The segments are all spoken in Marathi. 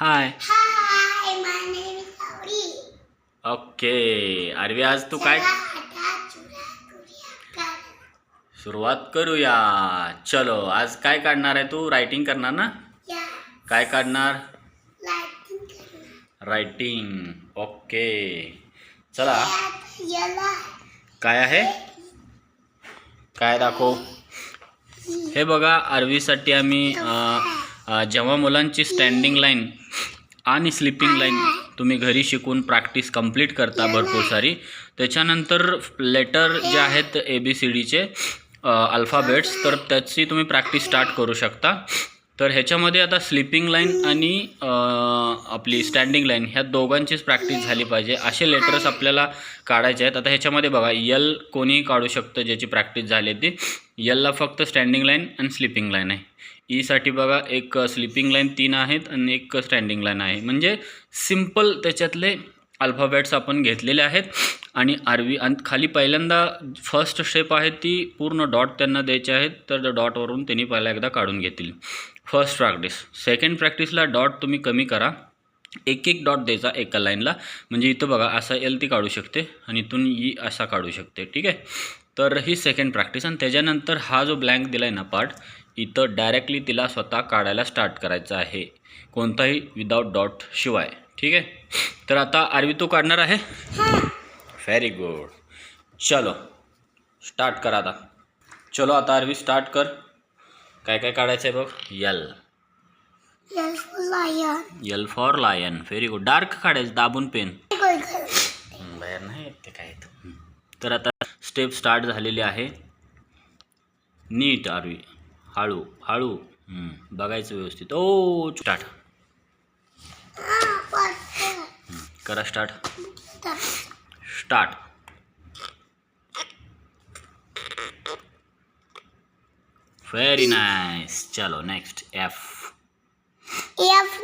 Hi hi my name is sorry okay Arvi आज तू काय सुरुवात करूया चलो आज काय काढणार आहे तू रायटिंग करणार ना काय काढणार रायटिंग ओके चला काय आहे काय दाखव हे बघा आरवीसाठी आम्ही जेव्हा मुलांची स्टँडिंग लाईन आणि स्लिपिंग लाईन तुम्ही घरी शिकून प्रॅक्टिस कंप्लीट करता भरपूर सारी त्याच्यानंतर लेटर जे आहेत ए बी सी डीचे अल्फाबेट्स तर त्याची तुम्ही प्रॅक्टिस स्टार्ट करू शकता तर ह्याच्यामध्ये आता स्लिपिंग लाईन आणि आपली स्टँडिंग लाईन ह्या दोघांचीच प्रॅक्टिस झाली पाहिजे असे लेटर्स आपल्याला काढायचे आहेत आता ह्याच्यामध्ये बघा यल कोणीही काढू शकतं ज्याची प्रॅक्टिस झाली ती यलला फक्त स्टँडिंग लाईन आणि स्लिपिंग लाईन आहे ईसाठी बघा एक स्लिपिंग लाईन तीन आहेत आणि एक स्टँडिंग लाईन आहे म्हणजे सिम्पल त्याच्यातले अल्फाबेट्स आपण घेतलेले आहेत आणि आरवी आणि खाली पहिल्यांदा फर्स्ट स्टेप आहे ती पूर्ण डॉट त्यांना द्यायचे आहेत तर त्या डॉटवरून त्यांनी पहिला एकदा काढून घेतील फर्स्ट प्रॅक्टिस सेकंड प्रॅक्टिसला डॉट तुम्ही कमी करा एक एक डॉट द्यायचा एका लाईनला म्हणजे इथं बघा असा एल ती काढू शकते आणि इथून ई e असा काढू शकते ठीक आहे तर ही सेकंड प्रॅक्टिस आणि त्याच्यानंतर हा जो ब्लँक दिला आहे ना पार्ट इथं डायरेक्टली तिला स्वतः काढायला स्टार्ट करायचं आहे कोणताही विदाउट डॉट शिवाय ठीक आहे तर आता आरवी तू काढणार आहे व्हेरी गुड चलो स्टार्ट कर आता चलो आता आरवी स्टार्ट कर काय काय काढायचं आहे बघ L L for lion L for lion very good dark काढायचं दाबून पेन बाहेर नाही येत ते काय तर आता स्टेप स्टार्ट झालेली आहे नीट आरवी हळू हळू बघायचं व्यवस्थित ओ स्टार्ट करा स्टार्ट स्टार्ट व्हेरी नाईस चलो नेक्स्ट एफ एफ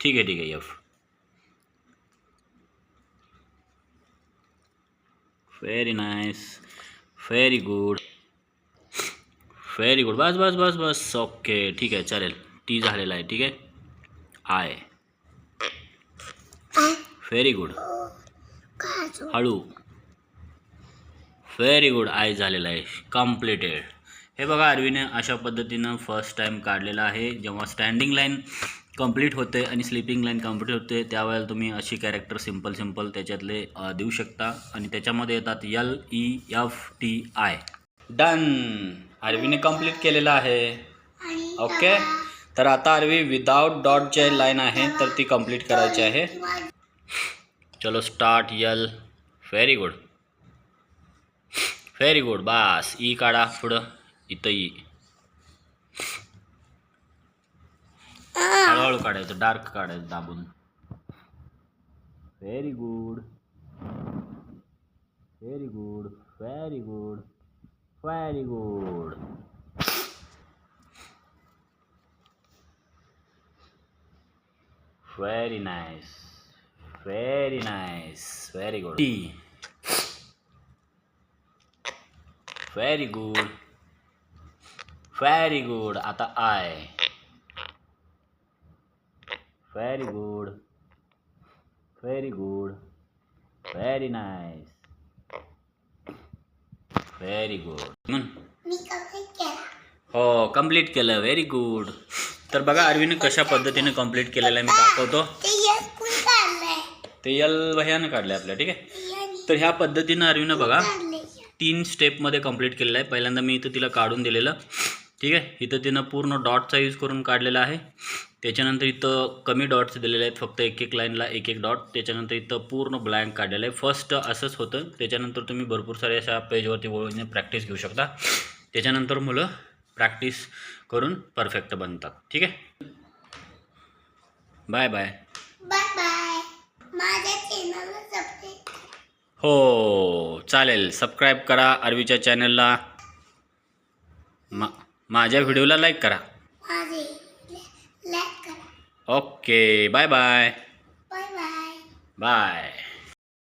ठीक आहे ठीक आहे F very nice very good very good बस बस बस बस ओके ठीक आहे चालेल टी झालेला आहे ठीक आहे आय व्हेरी गुड हळू व्हेरी गुड आय झालेला आहे कम्प्लिटेड हे बघा आरवीने अशा पद्धतीनं फर्स्ट टाईम काढलेला आहे जेव्हा स्टँडिंग लाईन कंप्लीट होते आणि स्लीपिंग लाईन कंप्लीट होते त्यावेळेला तुम्ही अशी कॅरेक्टर सिंपल सिंपल त्याच्यातले देऊ शकता आणि त्याच्यामध्ये येतात L E F T I done आरवीने complete केलेलं आहे ओके तर आता आरवी विदाउट डॉट जे लाईन आहे तर ती कंप्लीट करायची आहे चलो start L very good very good बास ई काढा पुढं इथं ई हळूहळू काढायचं डार्क काढायचं दाबून very good very good very good Very good. Very nice. Very nice. Very good. T. Very good. Very good. Ata I. Very good. Very good. Very nice. Very good हो कंप्लीट केलं व्हेरी गुड तर बघा अरविंद कशा पद्धतीने कम्प्लीट केलेलं आहे मी दाखवतो ते यल वह्यानं काढलं आपल्या ठीक आहे तर ह्या पद्धतीनं अरविन बघा तीन स्टेपमध्ये कंप्लीट केलेलं आहे पहिल्यांदा मी इथं तिला काढून दिलेलं ठीक आहे इथं तिनं पूर्ण डॉटचा यूज करून काढलेला आहे त्याच्यानंतर इथं कमी डॉट्स दिलेले आहेत फक्त एक एक लाईनला एक एक डॉट त्याच्यानंतर इथं पूर्ण ब्लँक काढलेलं आहे फर्स्ट असंच होतं त्याच्यानंतर तुम्ही भरपूर सारे अशा पेजवरती वळून प्रॅक्टिस घेऊ शकता त्याच्यानंतर मुलं प्रॅक्टिस करून परफेक्ट बनतात ठीक आहे बाय बाय हो चालेल सबस्क्राईब करा अरवीच्या चॅनलला मा माझ्या व्हिडिओला लाईक करा Ok, bye bye. Bye bye. Bye.